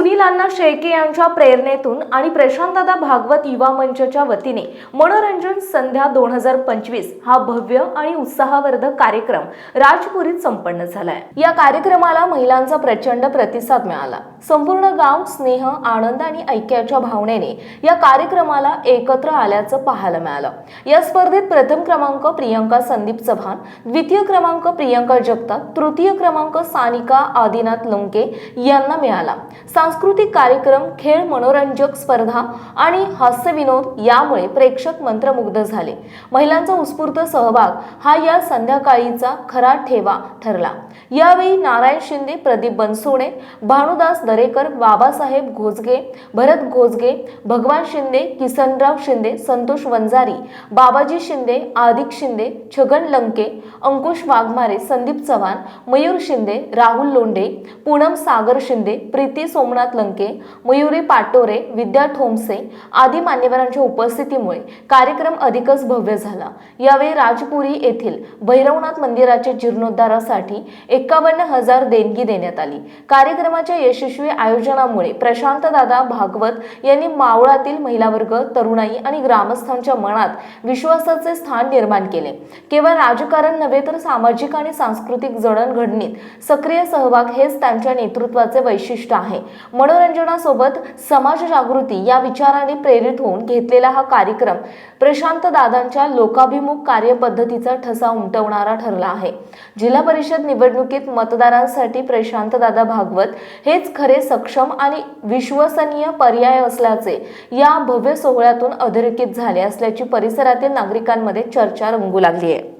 सुनील अण्णा शेळके यांच्या प्रेरणेतून आणि प्रशांतदा भागवत युवा मंचच्या वतीने मनोरंजन संध्या दोन हजार पंचवीस हा भव्य आणि उत्साहवर्धक कार्यक्रम राजपुरीत संपन्न झालाय. या कार्यक्रमाला महिलांचा प्रचंड प्रतिसाद मिळाला. संपूर्ण गाव स्नेह आनंद आणि ऐक्याच्या भावनेने या कार्यक्रमाला एकत्र आल्याचं पाहायला मिळालं. या स्पर्धेत प्रथम क्रमांक प्रियंका संदीप चव्हाण द्वितीय क्रमांक प्रियंका जगताप तृतीय क्रमांक सानिका आदिनाथ लंके यांना मिळाला. सांस्कृतिक कार्यक्रम खेळ मनोरंजक स्पर्धा आणि हास्यविनोद यामुळे प्रेक्षक मंत्रमुग्ध झाले. महिलांचा उत्स्फूर्त सहभाग हा या संध्याकाळीचा खरा ठेवा ठरला. यावेळी नारायण शिंदे प्रदीप बनसोडे भानुदास दरेकर बाबासाहेब घोजगे भरत घोजगे भगवान शिंदे किसनराव शिंदे संतोष वंजारी बाबाजी शिंदे आदिक शिंदे छगन लंके अंकुश वाघमारे संदीप चव्हाण मयूर शिंदे राहुल लोंढे पूनम सागर शिंदे प्रीती सोमनाथ लंके मयुरी पाटोरे विद्या ठोंबसे आदी मान्यवरांच्या उपस्थितीमुळे कार्यक्रम अधिकच भव्य झाला. यावेळी राजपुरी येथील भैरवनाथ मंदिराच्या जीर्णोद्धारासाठी एकावन्न हजार देणगी देण्यात आली. कार्यक्रमाच्या यशस्वी आयोजनामुळे प्रशांतदादा भागवत यांनी मावळातील महिला वर्ग तरुणाई आणि ग्रामस्थांच्या मनात विश्वासाचे स्थान निर्माण केले. केवळ राजकारण नव्हे तर सामाजिक आणि सांस्कृतिक जडणघडणीत सक्रिय सहभाग हेच त्यांच्या नेतृत्वाचे वैशिष्ट्य आहे. मनोरंजनासोबत समाज जागृती या विचाराने प्रेरित होऊन घेतलेला हा कार्यक्रम प्रशांत दादांच्या लोकाभिमुख कार्यपद्धतीचा ठसा उमटवणारा ठरला आहे. जिल्हा परिषद निवडणुकीत मतदारांसाठी प्रशांत दादा भागवत हेच खरे सक्षम आणि विश्वसनीय पर्याय असल्याचे या भव्य सोहळ्यातून अधोरेखित झाले असल्याची परिसरातील नागरिकांमध्ये चर्चा रंगू लागली आहे.